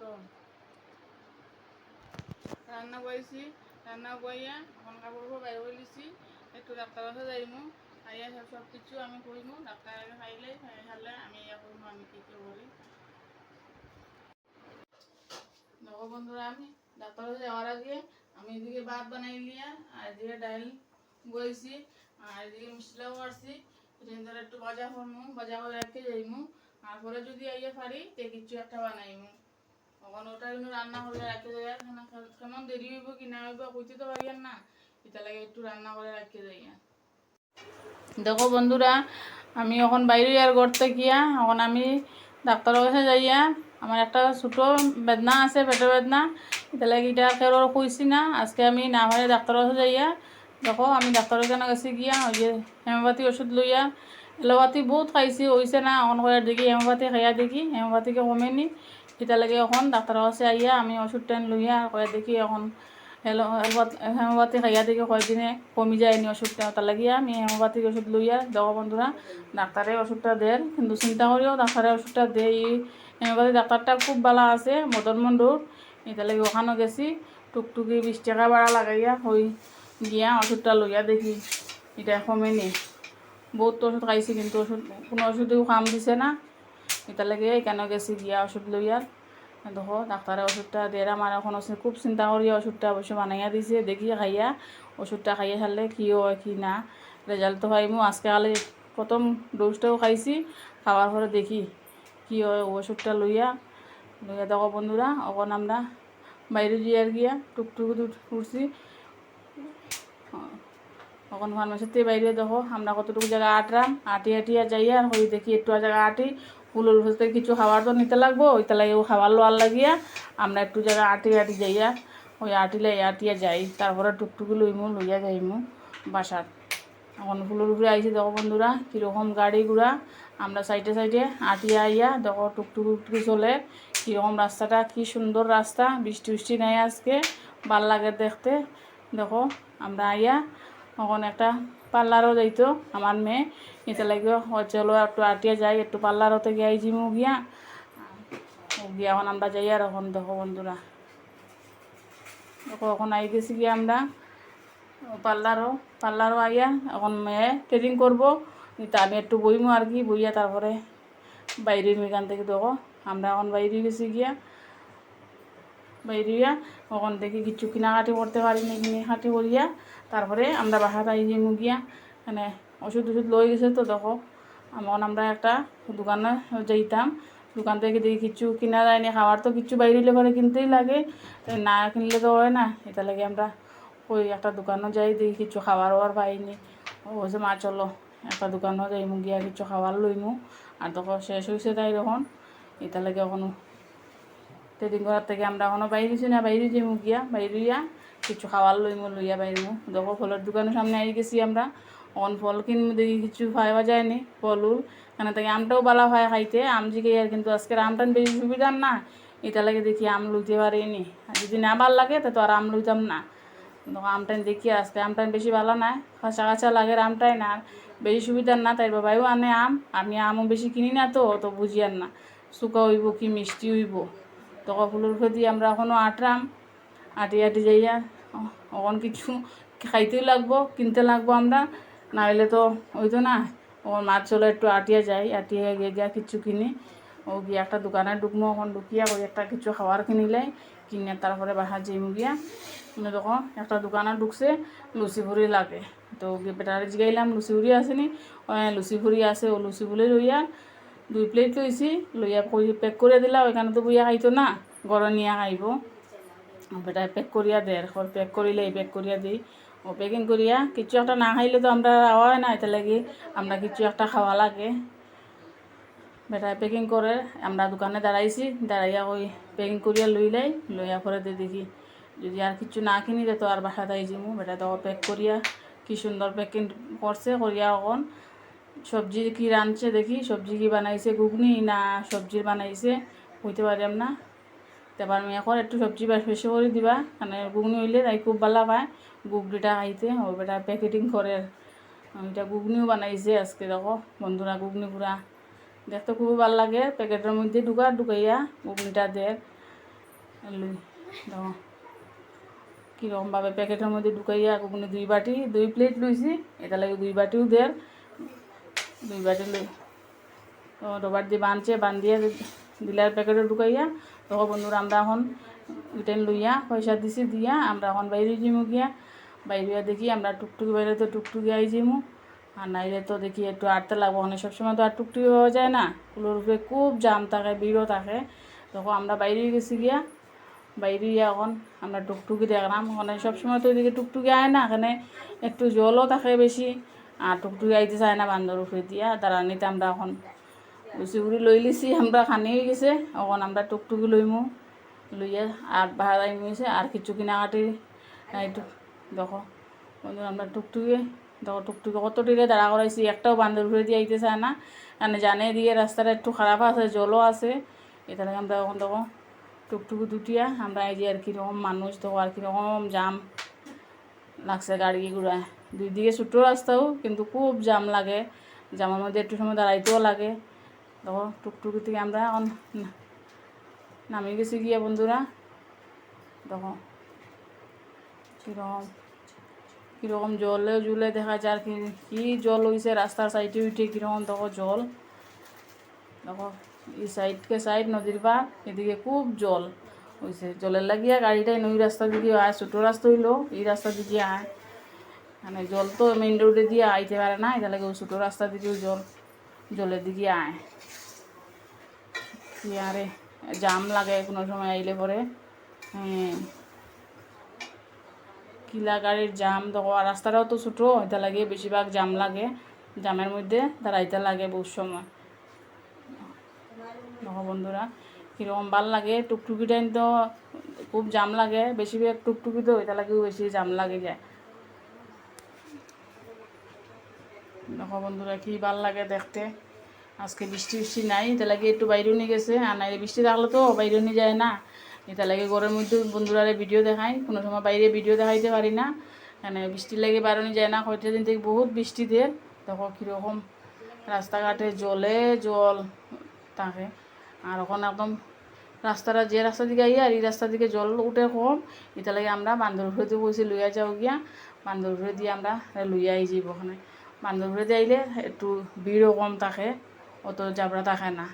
তো রান্না করেছি, রান্না করিয়া এখন কাপড় বাইরে বলেছি একটু ডাক্তার কাছে যাইমু, আইয়া সব সব কিছু আমি করিমু, ডাক্তার খাইলে খাই খালে আমি ইয়া করব আমি কী কী করি। দেখো বন্ধুরা, আমি ডাক্তার কাছে যাওয়ার আগে আমি এদিকে ভাত বানাই লিয়া আর এদিকে ডাল বইছি, আর এদিকে মিষ্টিলাও করছি, এটা একটু ভাজা করমু, ভাজা করে রেখে যাইমু আর পরে যদি আইয়া পারি, তে কিছু একটা বানাইমু। কিন্তু রান্না করে রাখতে যাই। কেমন দেরি হইব কি না হইব কইতে তো পারিয়ান না। এটা লাগে একটু রান্না করে রাখতে যাই। দেখো বন্ধুরা, আমি এখন বাইরে আর করতে গিয়া, এখন আমি ডাক্তারের কাছে যাইয়া আমার একটা ছোটো বেদনা আছে পেটের বেদনা। এটা লাগে এটা কেউ কইছি না। আজকে আমি না ভাই ডাক্তারের কাছে যাইয়া দেখো, আমি ডাক্তারের কাছে গেছি গিয়া, ওই যে হেমোপাতি ওষুধ লইয়া। এলোপাতি বহুত খাইছি হয়েছে না। এখন করে দেখি হেমোপাতি খাইয়া দেখি হেমোপাতিকে কমেনি। এটা এখন ডাক্তারের কাছে আইয়া আমি ওষুধ টেন লইয়া করে দেখি এখন হেমোপাতি খাইয়া দেখি কয়দিনে কমি যায়নি ওষুধটা তার লাগিয়া আমি হেমোপাতিক ওষুধ লইয়া দেখো বন্ধুরা ডাক্তারে ওষুধটা দেন কিন্তু চিন্তা করিও ডাক্তারে ওষুধটা দেয় এই হেমোপাতি ডাক্তারটা খুব ভালো আছে, মদন মন্ডুর এটা লাগে ওখানে গেছি, টুকটুকি বিশ টাকা ভাড়া লাগাইয়া হই গিয়া ওষুধটা লইয়া দেখি। এটা কমেনি বহুত ওষুধ খাইছি কিন্তু ওষুধ কোনো ওষুধেও কাম দিছে না। এটা লাগে কেন গেছি গিয়া ওষুধ লইয়ার দেখো ডাক্তারে ওষুধটা দিয়ে আমার এখন আছে, খুব চিন্তা করি ওষুধটা অবশ্য বানাইয়া দিছে, দেখি খাইয়া ওষুধটা খাইয়া খালে কি হয়, কি না। রেজাল্ট তো পাইমু আজকে কালে প্রথম ডোজটাও খাইছি খাওয়ার পরে দেখি কি হয় ওষুধটা লইয়া। লইয়া দেখো বন্ধুরা এখন আমরা বাইরে গিয়ে গিয়া, টুকটুক উঠছি তখন ফার্মেসিতে বাইরে দেখো, আমরা কতটুকু জায়গা আটরাম আটি আটিয়া যাইয়া হই দেখি একটু জায়গা আটি ফুলের ভেতরে কিছু খাবার তো নিতে লাগবো ওইটা লাগে ও খাবার লোয়ার লাগিয়া আমরা একটু জায়গা আটি আটি যাইয়া, ওই আটিলে আটিয়া যাই, তারপরে টুকটুকি লইমু, লইয়া যাইমু বাসার। এখন ফুলের উপরে আইছি দেখো বন্ধুরা, কীরকম গাড়ি ঘোড়া আমরা সাইডে সাইডে আটিয়া আইয়া দেখো টুকটুক টুকটুকি চলে, কীরকম রাস্তাটা, কি সুন্দর রাস্তা, বৃষ্টি বৃষ্টি নেই আজকে, ভালো লাগে দেখতে। দেখো, আমরা আইয়া তখন একটা পার্লারও যাইতো, আমার মেয়ে। এটা লাগে চলো একটু আটিয়া যাই, একটু পার্লারতে গিয়ে জিমু গিয়া গিয়া এখন আমরা যাই আর এখন দেখো বন্ধুরা। দেখো এখন আই গেছি গিয়ে আমরা। পার্লারও পার্লারও আইয়া এখন মেয়ে ট্রেনিং করব। তা আমি একটু বইমু আর কি, বইয়া তারপরে বাইরে এখান থেকে দেখো। আমরা এখন বাইরে গেছি গিয়া। বাইরিয়া তখন দেখি কিছু কিনাকাটি করতে পারি নি কিনাকাটি করিয়া। তারপরে আমরা বাসাত আই যাই গিয়া মানে ওষুধ ওষুধ লই গেছে তো দেখো। এখন আমরা একটা দোকানে যাইতাম দোকান থেকে দেখি কিছু কিনা যায়নি খাওয়ার তো কিছু বাইরে পরে কিনতেই লাগে। না কিনলে তো হয় না এটা লাগে আমরা ওই একটা দোকানও যাই দেখি কিছু খাওয়ারও ওয়ার পাইনি ও বলছে মা, চলো একটা দোকানও যাইমু গিয়া কিছু খাবার লইমু আর তখন শেষ হয়েছে তাই তখন এটা লাগে এখনও ট্রেডিং করার থেকে আমরা এখনও বাইরেছি না বাইরে যাইমু গিয়া বাইরে কিছু খাওয়ার লইমু, লইয়া বাইরমু। দেখো, ফলের দোকানের সামনে আই গেছি আমরা। অন ফল কিনবো দেখি, কিছু পাওয়া যায়নি উল এখানে থেকে আমটাও বালা হয় খাইতে। আম জিকে আর কিন্তু আজকের আমটান বেশি সুবিধার না। এটা লাগে দেখি আম লইতে পারিনি। আর যদি না ভালো লাগে, তা তো আর আম লইতাম না। আমটান দেখি আজকে আমটান বেশি ভালো না। কাঁচা কাঁচা লাগে আমটাই না। আর বেশি সুবিধার না, তাই বাবাইও আনে আম। আমি আমও বেশি কিনি না তো তো আর না। শুকা হইব কি, মিষ্টি হইব। তখন ফুলের খেতে আমরা এখনও আটরাম। আটি আটি যাইয়া এখন কিছু খাইতেই লাগবো, কিনতে লাগবো আমরা। নাইলে তো ওই তো না। ও মাছ চলে একটু আটিয়া যাই, আটিয়া গিয়ে গিয়া কিছু কিনি। ও গিয়ে একটা দোকানে ঢুকবো এখন ঢুকিয়া ওই একটা কিছু খাবার কিনিলে কিনে তারপরে বাসা যাইমু গিয়া। তখন একটা দোকানে ঢুকছে, লুচি ভুড়ি লাগে। তো বেটারে জিগাইলাম, লুচি ভুড়ি আসেনি। লুচি ভুড়ি আছে, ও লুচি ভুড়ি লইয়া দুই প্লেট লইছি। লইয়া পেক করে দিলা, ওইখানে তো বইয়া খাইতো না গড় নিয়ে খাইব। বেটা পেক করিয়া দে, এখন পেক করিলে পেক করিয়া দিই ও পেকিং করিয়া কিছু একটা না খাইলে তো আমরা হয় না এটা লাগি আমরা কিছু একটা খাওয়া লাগে। বেটা পেকিং করে আমরা দোকানে দাঁড়াইছি, দাঁড়াইয়া ওই পেকিং করিয়া লইলাই লইয়া পরে দিয়ে দেখি, যদি আর কিছু না কিনি তো আর বাসাতে আই যাব বেটা তো পেক করিয়া, কি সুন্দর পেকিং করছে করিয়া এখন সবজি কি রাঁধছে দেখি সবজি কি বানাইছে, ঘুগনি না সবজির বানাইছে হইতে পারি না। তারপর আমি এখন একটু সবজি বাস বেশি করে দিবা। মানে ঘুগনি হইলে তাই খুব ভালো পায়। ঘুগনিটা খাইতে ও বেটা প্যাকেটিং করে। এটা ঘুগনিও বানাইছে আজকে, দেখো। বন্ধুরা, ঘুগনি পুরা। দেখতে খুবই ভালো লাগে। প্যাকেটের মধ্যে ঢুকা, ঢুকাইয়া ঘুগনিটা দেয় দেখো। কীরকমভাবে প্যাকেটের মধ্যে ঢুকাইয়া কোনো দুই বাটি, দুই প্লেট লইছি। এটা লাগে দুই বাটিও দের দুই বাটি লই। রবার দিয়ে বানছে বান দিয়ে দিলার প্যাকেটে ঢুকাইয়া তখন বন্ধুরা, আমরা এখন রিটার্ন লইয়া পয়সা দিছি দিয়া আমরা এখন বাইরে যাইমু গিয়া। বাইরে দেখি আমরা টুকটুকি বাইরে তো টুকটুকি আই যাইমু। আর নাইলে তো দেখি একটু আটতে লাগবো মানে সবসময় তো আর টুকটুকি পাওয়া যায় না। কুলোর উপরে খুব জাম থাকে ভিড়ও থাকে। তখন আমরা বাইরে গেছি গিয়া। বাইরে গিয়া এখন আমরা টুকটুকি দেখলাম। ওখানে সবসময় তো এদিকে টুকটুকি আয় না, এখানে একটু জলও থাকে বেশি। আর টুকটুকি আইতে চায় না বান্দর উপরে দিয়া। দাঁড়ানিতে আমরা এখন লুচি উড়ি লৈ লিছি আমরা খানি হয়ে গেছে। এখন আমরা টুকটুকি লইমু লইয়া আর ভাড়া মিছে আর কিছু কিনাকাটি এইটু, দেখো। আমরা টুকটুকি, দেখো, টুকটুকি কত টিরে দাঁড়া করাইছি একটাও বান্দর ঘুরে দিয়ে আইতে চায় না। কারণ জানে দিয়ে রাস্তাটা একটু খারাপ আছে জলও আছে। এটা আমরা এখন দেখো, টুকটুকি দুটিয়া আমরা এই যে আর কীরকম মানুষ দেখো আর কীরকম জাম লাগছে গাড়ি ঘুরায় দুই দিকে ছোটো রাস্তাও কিন্তু খুব জাম লাগে। জামের মধ্যে একটু সময় দাঁড়াইতেও লাগে। দেখো, টুকটুকি থেকে আমরা এখন নামিয়ে গেছি গিয়ে বন্ধুরা। দেখো, কীরকম কীরকম জলে জুলে দেখা যায় কি, কী জল হয়েছে রাস্তার সাইডে উঠে কীরকম দেখো জল। দেখো, এই সাইডকে সাইড নদীর পার এদিকে খুব জল হয়েছে জলের লাগিয়া গাড়িটাই নই, রাস্তা দিকে আয়, ছোটো রাস্তা হইল, এই রাস্তা দিকে আয়। মানে জল তো মেইন রোডে দিয়ে আইতে পারে না এটা লাগে ছোটো রাস্তা দিকেও জল জলের দিকে আয়। আরে জাম লাগে কোনো সময় আইলে পরে। হ্যাঁ। কিলা গাড়ির জাম দেখো রাস্তাটাও তো ছোটো, এটা লাগে বেশিরভাগ জাম লাগে। জামের মধ্যে দাঁড়াইতে লাগে বহু সময়। দেখো বন্ধুরা, কীরকম ভালো লাগে, টুকটুকি টাইম তো খুব জাম লাগে, বেশিরভাগ টুকটুকি তো এটা লাগেও বেশি জাম লাগে যায়। দেখো বন্ধুরা, কি ভালো লাগে দেখতে। আজকে বৃষ্টি বৃষ্টি নাই এটা লাগে একটু বাইরেও নিয়ে গেছে। আর নাই বৃষ্টি থাকলে তো বাইরেও নিয়ে যায় না। এটা লাগে ঘরের মধ্যে বন্ধুরা ভিডিও দেখাই, কোনো সময় বাইরে ভিডিও দেখাইতে পারি না। মানে বৃষ্টি লাগে নিয়ে যায় না। কয়টা দিন থেকে বহুত বৃষ্টি দিয়ে দেখো কীরকম রাস্তাঘাটে জলে জল থাকে। আর ওখানে একদম রাস্তাটা যে রাস্তা দিকে আইয়া আর এই রাস্তা দিকে জল উঠে কম। এটা লাগে আমরা বান্দরঘুরে দিয়ে বসে লইয়া যাও গিয়া বান্দরঘুরে দিয়ে আমরা লইয়া আই যাইব ওখানে। বান্দরঘুরে দিয়ে আইলে একটু ভিড়ও কম থাকে। অত জাবরা থাকে না।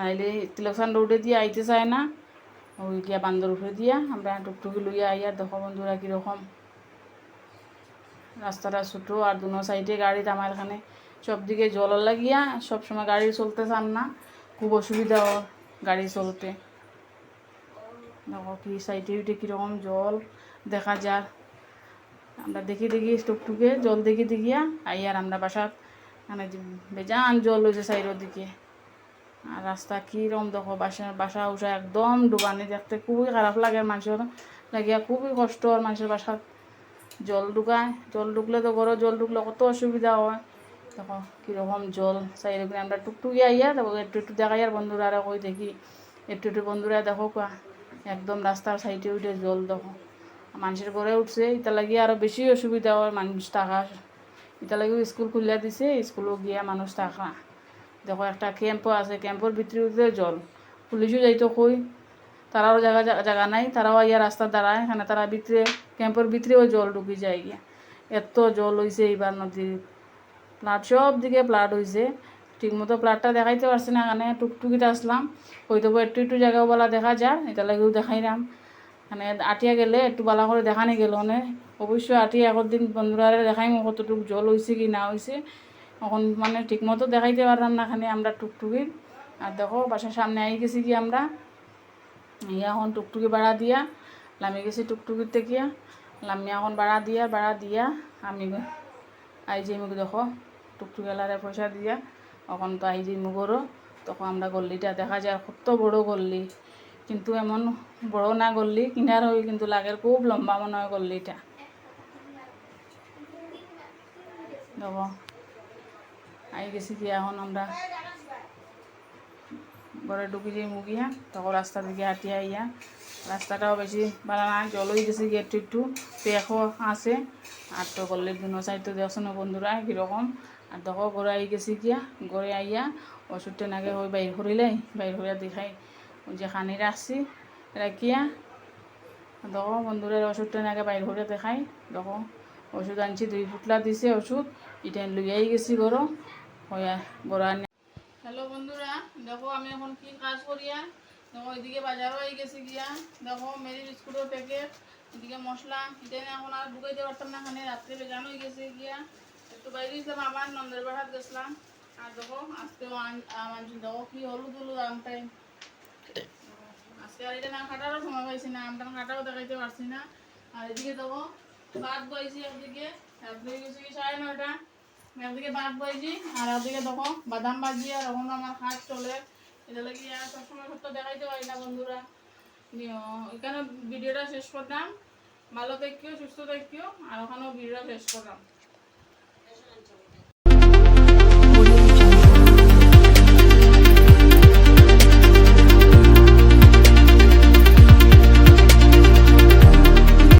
আইলে তিলকসান রোডে দিয়ে আইতে চায় না, ওই গিয়া বান্দরঘুরে দিয়া আমরা টুকটুকি লইয়া আইয়া দেখো বন্ধুরা কীরকম। রাস্তাটা ছোটো আর দুনো সাইডে গাড়ি আমার এখানে সব দিকে জল লাগিয়া সব সময় গাড়ি চলতে চান না, খুব অসুবিধা গাড়ি চলতে। দেখো কি সাইডে উঠে কীরকম জল দেখা যার। আমরা দেখি দেখি টুকটুকে জল দেখি দেখিয়া আই আর আমরা বাসাত যে বেজান জল হয়েছে সাইডের দিকে আর রাস্তা কীরকম দেখো, বাসা বাসা উঠা একদম ডুবানি দেখতে খুবই খারাপ লাগে মানুষের লাগিয়া খুবই কষ্ট আর মানুষের বাসাত জল ঢুকায় জল ঢুকলে তো ঘরে জল ঢুকলে কত অসুবিধা হয়। দেখো কীরকম জল সাইডে করে আমরা টুকটুকি আইয়া দেখো, একটু একটু দেখাই আর বন্ধুরা আর কই দেখি। একটু একটু বন্ধুরা দেখো কোয়া, একদম রাস্তার সাইডে উঠে জল দেখো। মানুষের ঘরে উঠছে এটা লাগি আরও বেশি অসুবিধা হয়, মানুষ থাকা এটা লাগি স্কুল খুলিয়া দিছে স্কুলও গিয়া মানুষ থাকা। দেখো, একটা ক্যাম্পও আছে ক্যাম্পর ভিতরে জল। পুলিশও যাইতো কই তারাও জায়গা জায়গা নাই তারাও ইয়া রাস্তা দাঁড়ায়। এখানে তারা ভিতরে ক্যাম্পের ভিতরেও জল ঢুকি যায় গিয়া। এত জল হয়েছে এইবার নদীর প্লাট সব দিকে প্লাট হয়েছে ঠিকমতো প্লাটটা দেখাইতে পারছি না এখানে টুকটুকিতে আসলাম হয়তো একটু একটু জায়গা বলা দেখা যায় এটা লাগেও দেখাইলাম মানে আটিয়া গেলে একটু বালা করে দেখানি গেল মানে অবশ্যই আটিয়া আগের দিন বন্ধুরা দেখাইম কতটুকু জল হয়েছে কি না হয়েছে এখন মানে ঠিকমতো দেখাইতে পারলাম না এখানে আমরা টুকটুকি আর দেখো বাসার সামনে আই গেছি কি আমরা। ইয়া এখন টুকটুকি বাড়া দিয়া। লামি গেছি টুকটুকির থেকে লামি এখন ভাড়া দিয়া বাড়া দিয়া। আমি আই যে মুখ দেখো টুকটুকি এলারে পয়সা দিয়া। এখন তো আই যে মুগরও তখন আমরা গল্লিটা দেখা যায় কত বড় গল্লি। কিন্তু এমন বড় না গল্লি, কিনার হই কিন্তু লাগের খুব লম্বা মনে হয় গল্লিটা। দেখো আই গেছি কি এখন আমরা ঘরে ঢুকি যাই মুগিয়া তখন রাস্তা দিকে হাঁটিয়ে আইয়া, রাস্তাটাও বেশি ভালো না জল হয়ে গেছে গিয়ে একটু একটু পেখও আছে। আর তো করলে দুনো সাইড দেখছ না বন্ধুরা, কীরকম? আর দেখো, ঘরে আই গেছি গিয়া ঘরে আইয়া ওষুধটা নাগে ওই বাইর করিলাই বাইর করিয়া দেখাই। যে খানি রাখছি, রাখিয়া দেখো বন্ধুরা ওষুধটা আগে বাইর করে দেখাই। দেখো, ওষুধ আনছি, দুই ফুটলা দিছে ওষুধ, এটা লইয়াই গেছি গরো গরো আনি। হ্যালো বন্ধুরা, দেখো আমি এখন কি কাজ করিয়া, দেখো এদিকে বাজারও হয়ে গেছি গিয়া। দেখো মেরি বিস্কুটের প্যাকেট এদিকে মশলা, এটা এখন আর ঢুকাইতে পারতাম না এখানে রাত্রে বেজানো হয়ে গেছে গিয়া। একটু বাইরে গেছিলাম, আবার নন্দের বাড়াত গেছিলাম। আর দেখো, আজকেও আন- দেখো কি হলুদ হলুদ আমটাই না সময় পাইছি না, আমটা দেখাইতে পারছি না। আর এদিকে বইছি একদিকে একদিকে বইছি, আর দেখো, বাদাম আর আমার চলে। আর সত্য দেখাইতে পারি না বন্ধুরা। এখানে ভিডিওটা শেষ করলাম। ভালো দেখিও সুস্থ দেখিও আর ওখানেও ভিডিওটা শেষ করলাম।